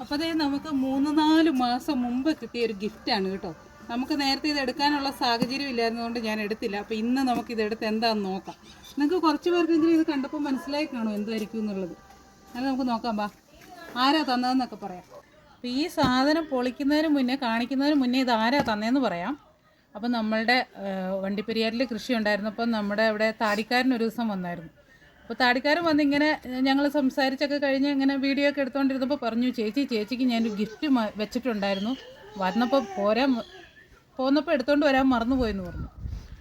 അപ്പോൾ അതേ നമുക്ക് മൂന്ന് നാല് മാസം മുമ്പ് കിട്ടിയ ഒരു ഗിഫ്റ്റാണ് കേട്ടോ. നമുക്ക് നേരത്തെ ഇത് എടുക്കാനുള്ള സാഹചര്യം ഇല്ലായിരുന്നതുകൊണ്ട് ഞാൻ എടുത്തില്ല. അപ്പോൾ ഇന്ന് നമുക്ക് ഇത് എടുത്ത് എന്താണെന്ന് നോക്കാം. നിങ്ങൾക്ക് കുറച്ച് പേർക്കെങ്കിലും ഇത് കണ്ടപ്പോൾ മനസ്സിലായി കാണും എന്തായിരിക്കും എന്നുള്ളത്. അത് നമുക്ക് നോക്കാം ബാ. ആരാ തന്നതെന്നൊക്കെ പറയാം. അപ്പോൾ ഈ സാധനം പൊളിക്കുന്നതിന് മുന്നേ കാണിക്കുന്നതിന് മുന്നേ ഇത് ആരാ തന്നതെന്ന് പറയാം. അപ്പം നമ്മളുടെ വണ്ടിപ്പെരിയാറിൽ കൃഷി ഉണ്ടായിരുന്നപ്പോൾ നമ്മുടെ അവിടെ താടിക്കാരൻ ഒരു ദിവസം വന്നായിരുന്നു. അപ്പോൾ താടിക്കാരൻ വന്ന് ഇങ്ങനെ ഞങ്ങൾ സംസാരിച്ചൊക്കെ കഴിഞ്ഞ് ഇങ്ങനെ വീഡിയോ ഒക്കെ എടുത്തുകൊണ്ടിരുന്നപ്പോൾ പറഞ്ഞു ചേച്ചി ചേച്ചിക്ക് ഞാനൊരു ഗിഫ്റ്റ് വെച്ചിട്ടുണ്ടായിരുന്നു. വന്നപ്പോൾ പോരാൻ പോന്നപ്പോൾ എടുത്തുകൊണ്ട് വരാൻ മറന്നുപോയെന്ന് പറഞ്ഞു.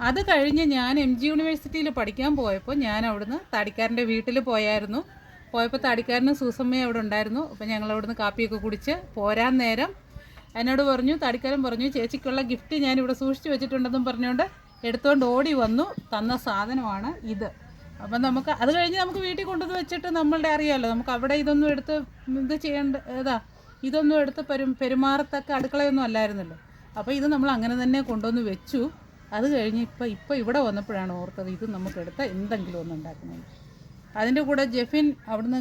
അത് കഴിഞ്ഞ് ഞാൻ എം ജി യൂണിവേഴ്സിറ്റിയിൽ പഠിക്കാൻ പോയപ്പോൾ ഞാൻ അവിടുന്ന് താടിക്കാരന്റെ വീട്ടിൽ പോയായിരുന്നു. പോയപ്പോൾ താടിക്കാരനും സൂസമ്മയും അവിടെ ഉണ്ടായിരുന്നു. അപ്പോൾ ഞങ്ങൾ അവിടുന്ന് കാപ്പിയൊക്കെ കുടിച്ച് പോരാൻ നേരം എന്നോട് പറഞ്ഞു താടിക്കാരൻ പറഞ്ഞു ചേച്ചിക്കുള്ള ഗിഫ്റ്റ് ഞാൻ ഇവിടെ സൂക്ഷിച്ചു വെച്ചിട്ടുണ്ടെന്നും പറഞ്ഞുകൊണ്ട് എടുത്തുകൊണ്ട് ഓടി വന്നു. തന്ന സാധനമാണ് ഇത്. അപ്പം നമുക്ക് അത് കഴിഞ്ഞ് നമുക്ക് വീട്ടിൽ കൊണ്ടുവന്ന് വെച്ചിട്ട് നമ്മളുടെ അറിയാമല്ലോ നമുക്ക് അവിടെ ഇതൊന്നും എടുത്ത് ഇത് ചെയ്യേണ്ട ഇതാ ഇതൊന്നും എടുത്ത് പെരു പെരുമാറത്തക്ക അടുക്കളയൊന്നും അല്ലായിരുന്നല്ലോ. അപ്പോൾ ഇത് നമ്മൾ അങ്ങനെ തന്നെ കൊണ്ടുവന്ന് വെച്ചു. അത് കഴിഞ്ഞ് ഇപ്പോൾ ഇപ്പോൾ ഇവിടെ വന്നപ്പോഴാണ് ഓർത്തത് ഇത് നമുക്ക് എടുത്ത എന്തെങ്കിലും ഒന്ന് ഉണ്ടാക്കുന്നത് അതിന്റെ കൂടെ ജെഫിൻ അവിടുന്ന്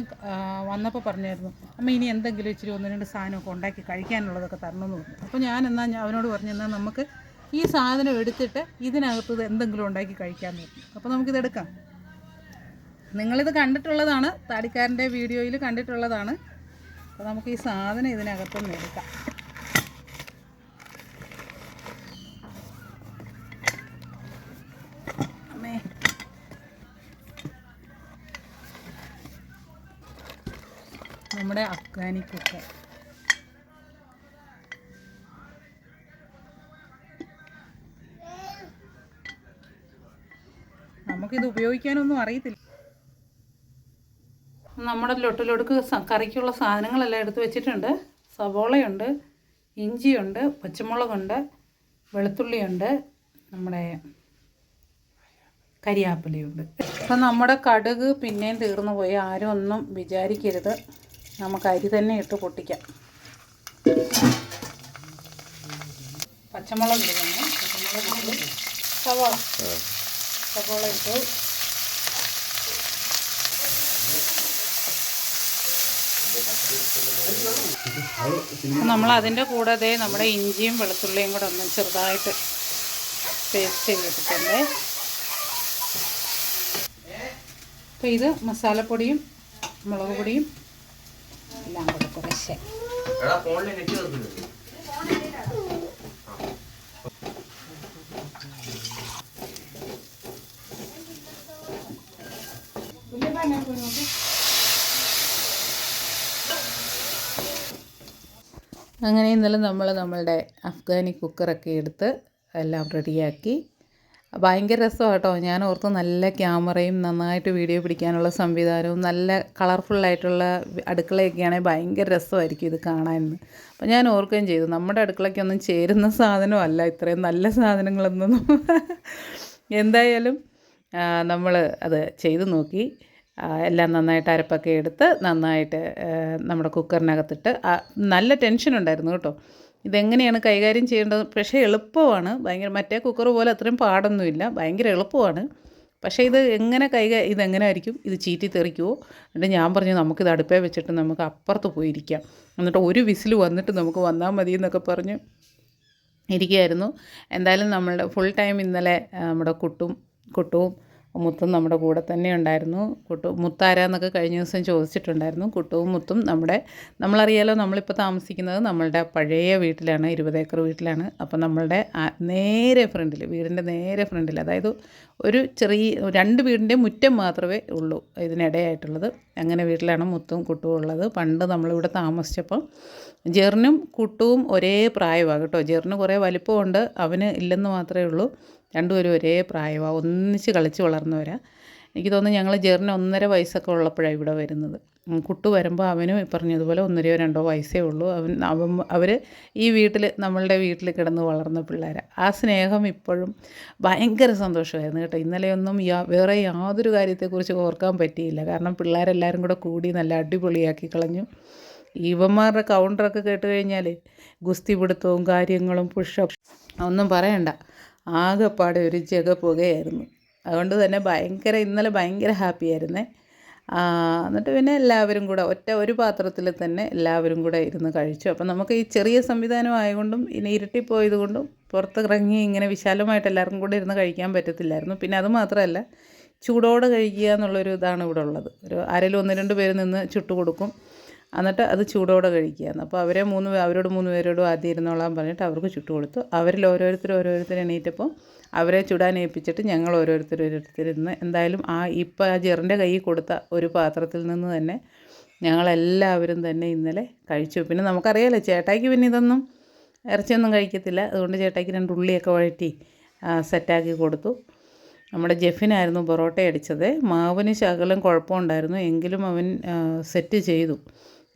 വന്നപ്പോൾ പറഞ്ഞായിരുന്നു അമ്മ ഇനി എന്തെങ്കിലും ഇച്ചിരി ഒന്ന് രണ്ട് സാധനമൊക്കെ ഉണ്ടാക്കി കഴിക്കാനുള്ളതൊക്കെ തരണമെന്ന് പറഞ്ഞു. അപ്പോൾ ഞാൻ എന്നാൽ അവനോട് പറഞ്ഞു എന്നാൽ നമുക്ക് ഈ സാധനം എടുത്തിട്ട് ഇതിനകത്ത് എന്തെങ്കിലും ഉണ്ടാക്കി കഴിക്കാമെന്ന് പറഞ്ഞു. അപ്പോൾ നമുക്കിത് എടുക്കാം നിങ്ങളിത് കണ്ടിട്ടുള്ളതാണ് താടിക്കാരന്റെ വീഡിയോയിൽ കണ്ടിട്ടുള്ളതാണ്. അപ്പോൾ നമുക്ക് ഈ സാധനം ഇതിനകത്തുനിന്ന് എടുക്കാം. നമ്മുടെ അഫ്ഗാനി കുക്കർ നമുക്കിത് ഉപയോഗിക്കാനൊന്നും അറിയത്തില്ല. നമ്മുടെ ലൊട്ടിലൊടുക്ക് കറിക്കുള്ള സാധനങ്ങളെല്ലാം എടുത്ത് വെച്ചിട്ടുണ്ട്. സവോളയുണ്ട് ഇഞ്ചിയുണ്ട് പച്ചമുളകുണ്ട് വെളുത്തുള്ളിയുണ്ട് നമ്മുടെ കരിയാപ്പിലയുണ്ട്. അപ്പം നമ്മുടെ കടുക് പിന്നെയും തീർന്നു പോയി. ആരും ഒന്നും വിചാരിക്കരുത്. നമുക്ക് അരി തന്നെ ഇട്ട് പൊട്ടിക്കാം. പച്ചമുളക് പച്ചമുളക് സവോള സവോള ഇട്ടു നമ്മൾ അതിന്റെ കൂടെ ദേ നമ്മുടെ ഇഞ്ചിയും വെളുത്തുള്ളിയും കൂടെ ഒന്ന് ചെറുതായിട്ട് പേസ്റ്റ് ചെയ്തിട്ടുണ്ട്. അപ്പോൾ ഇത് മസാലപ്പൊടിയും മുളക് പൊടിയും എല്ലാം കൂടെ കുറച്ച്. അങ്ങനെ ഇന്നലെ നമ്മൾ നമ്മളുടെ അഫ്ഗാനി കുക്കറൊക്കെ എടുത്ത് എല്ലാം റെഡിയാക്കി ഭയങ്കര രസമാണ് കേട്ടോ ഞാൻ ഓർത്ത് നല്ല ക്യാമറയും നന്നായിട്ട് വീഡിയോ പിടിക്കാനുള്ള സംവിധാനവും നല്ല കളർഫുള്ളായിട്ടുള്ള അടുക്കളയൊക്കെയാണെങ്കിൽ ഭയങ്കര രസമായിരിക്കും ഇത് കാണാനെന്ന്. അപ്പോൾ ഞാൻ ഓർക്കുകയും ചെയ്തു നമ്മുടെ അടുക്കളയ്ക്കൊന്നും ചേരുന്ന സാധനമല്ല ഇത്രയും നല്ല സാധനങ്ങളൊന്നും. എന്തായാലും നമ്മൾ അത് ചെയ്തു നോക്കി. എല്ലാം നന്നായിട്ട് അരപ്പൊക്കെ എടുത്ത് നന്നായിട്ട് നമ്മുടെ കുക്കറിനകത്തിട്ട് നല്ല ടെൻഷൻ ഉണ്ടായിരുന്നു കേട്ടോ. ഇതെങ്ങനെയാണ് കൈകാര്യം ചെയ്യേണ്ടത്? പക്ഷേ എളുപ്പമാണ്. ഭയങ്കര മറ്റേ കുക്കർ പോലെ അത്രയും പാടൊന്നുമില്ല. ഭയങ്കര എളുപ്പമാണ്. പക്ഷേ ഇത് എങ്ങനെ കൈകാ ഇതെങ്ങനെ ആയിരിക്കും? ഇത് ചീറ്റി തെറിക്കുമോ എന്നിട്ട് ഞാൻ പറഞ്ഞു നമുക്കിത് അടുപ്പേ വെച്ചിട്ട് നമുക്ക് അപ്പുറത്ത് പോയിരിക്കാം. എന്നിട്ട് ഒരു വിസിൽ വന്നിട്ട് നമുക്ക് വന്നാൽ മതി എന്നൊക്കെ പറഞ്ഞ് ഇരിക്കുകയായിരുന്നു. എന്തായാലും നമ്മളുടെ ഫുൾ ടൈം ഇന്നലെ നമ്മുടെ കുട്ടും കുട്ടുവും മുത്തും നമ്മുടെ കൂടെ തന്നെ ഉണ്ടായിരുന്നു. കുട്ടു മുത്താരാന്നൊക്കെ കഴിഞ്ഞ ദിവസം ചോദിച്ചിട്ടുണ്ടായിരുന്നു. കുട്ടുവും മുത്തും നമ്മുടെ നമ്മളറിയാലോ നമ്മളിപ്പോൾ താമസിക്കുന്നത് നമ്മളുടെ പഴയ വീട്ടിലാണ് ഇരുപത് ഏക്കർ വീട്ടിലാണ്. അപ്പോൾ നമ്മളുടെ നേരെ ഫ്രണ്ടിൽ വീടിന്റെ നേരെ ഫ്രണ്ടിൽ അതായത് ഒരു ചെറിയ രണ്ട് വീടിന്റെ മുറ്റം മാത്രമേ ഉള്ളൂ ഇതിനിടയായിട്ടുള്ളത്. അങ്ങനെ വീട്ടിലാണ് മുത്തും കുട്ടുവും ഉള്ളത്. പണ്ട് നമ്മളിവിടെ താമസിച്ചപ്പം ജെറിനും കുട്ടുവും ഒരേ പ്രായമാണ് കേട്ടോ. ജെറിന് കുറേ വലിപ്പമുണ്ട് അവന് ഇല്ലെന്ന് മാത്രമേ ഉള്ളൂ. രണ്ടുപേരും ഒരേ പ്രായമാണ് ഒന്നിച്ച് കളിച്ച് വളർന്നവരാ. എനിക്ക് തോന്നുന്നു ഞങ്ങൾ ജെറിന് ഒന്നര വയസ്സൊക്കെ ഉള്ളപ്പോഴാണ് ഇവിടെ വരുന്നത്. കുട്ടു വരുമ്പോൾ അവനും പറഞ്ഞതുപോലെ ഒന്നരയോ രണ്ടോ വയസ്സേ ഉള്ളൂ. അവൻ അവൻ അവർ ഈ വീട്ടിൽ നമ്മളുടെ വീട്ടിൽ കിടന്ന് വളർന്ന പിള്ളേരാണ് ആ സ്നേഹം ഇപ്പോഴും ഭയങ്കര സന്തോഷമായിരുന്നു കേട്ടോ. ഇന്നലെയൊന്നും യാ വേറെ യാതൊരു കാര്യത്തെക്കുറിച്ച് ഓർക്കാൻ പറ്റിയില്ല. കാരണം പിള്ളേരെല്ലാവരും കൂടെ കൂടി നല്ല അടിപൊളിയാക്കി കളഞ്ഞു. ഇവന്മാരുടെ കൗണ്ടറൊക്കെ കേട്ട് കഴിഞ്ഞാൽ ഗുസ്തി പിടുത്തവും കാര്യങ്ങളും പുഷപ്പ് ഒന്നും പറയണ്ട. ആകെപ്പാടെ ഒരു ജഗ പുകയായിരുന്നു അതുകൊണ്ട് തന്നെ ഭയങ്കര ഇന്നലെ ഭയങ്കര ഹാപ്പി ആയിരുന്നേ. എന്നിട്ട് പിന്നെ എല്ലാവരും കൂടെ ഒറ്റ ഒരു പാത്രത്തിൽ തന്നെ എല്ലാവരും കൂടെ ഇരുന്ന് കഴിച്ചു. അപ്പം നമുക്ക് ഈ ചെറിയ സംവിധാനം ആയതുകൊണ്ടും ഇനി ഇരുട്ടിപ്പോയത് കൊണ്ടും പുറത്തിറങ്ങി ഇങ്ങനെ വിശാലമായിട്ട് എല്ലാവർക്കും കൂടെ ഇരുന്ന് കഴിക്കാൻ പറ്റത്തില്ലായിരുന്നു. പിന്നെ അത് മാത്രമല്ല ചൂടോടെ കഴിക്കുക എന്നുള്ളൊരു ഇതാണ് ഇവിടെ ഉള്ളത്. ഒരു ആരെങ്കിലും ഒന്ന് രണ്ട് പേര് നിന്ന് ചുട്ടു കൊടുക്കും എന്നിട്ട് അത് ചൂടോടെ കഴിക്കുകയാണ്. അപ്പോൾ അവരെ മൂന്ന് അവരോട് മൂന്ന് പേരോടും ആദ്യം ഇരുന്നോളാൻ പറഞ്ഞിട്ട് അവർക്ക് ചുട്ടു കൊടുത്തു അവരിൽ ഓരോരുത്തർ ഓരോരുത്തർ എണീറ്റപ്പോൾ അവരെ ചുടാൻ ഏൽപ്പിച്ചിട്ട് ഞങ്ങൾ ഓരോരുത്തർ ഇരുന്ന് എന്തായാലും ആ ഇപ്പം ആ ജെറിന്റെ കയ്യിൽ കൊടുത്ത ഒരു പാത്രത്തിൽ നിന്ന് തന്നെ ഞങ്ങളെല്ലാവരും തന്നെ ഇന്നലെ കഴിച്ചു. പിന്നെ നമുക്കറിയാലോ ചേട്ടായിക്ക് പിന്നെ ഇതൊന്നും ഇറച്ചിയൊന്നും കഴിക്കത്തില്ല. അതുകൊണ്ട് ചേട്ടായിക്ക് രണ്ട് ഉള്ളിയൊക്കെ വഴറ്റി സെറ്റാക്കി കൊടുത്തു. നമ്മുടെ ജെഫിനായിരുന്നു പൊറോട്ട അടിച്ചത്. മാവിന് ശകലം കുഴപ്പമുണ്ടായിരുന്നു. എങ്കിലും അവൻ സെറ്റ് ചെയ്തു.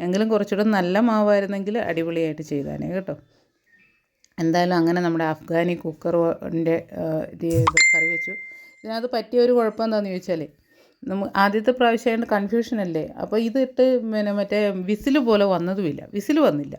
എങ്കിലും കുറച്ചുകൂടെ നല്ല മാവായിരുന്നെങ്കിൽ അടിപൊളിയായിട്ട് ചെയ്താനേ കേട്ടോ. എന്തായാലും അങ്ങനെ നമ്മുടെ അഫ്ഗാനി കുക്കറിന്റെ ഇത് കറി വെച്ചു. ഇതിനകത്ത് പറ്റിയ ഒരു കുഴപ്പം എന്താണെന്ന് ചോദിച്ചാൽ നമ്മൾ ആദ്യത്തെ പ്രാവശ്യമായിട്ട് കൺഫ്യൂഷൻ അല്ലേ? അപ്പോൾ ഇതിട്ട് പിന്നെ മറ്റേ വിസിൽ പോലെ വന്നതുമില്ല. വിസിൽ വന്നില്ല.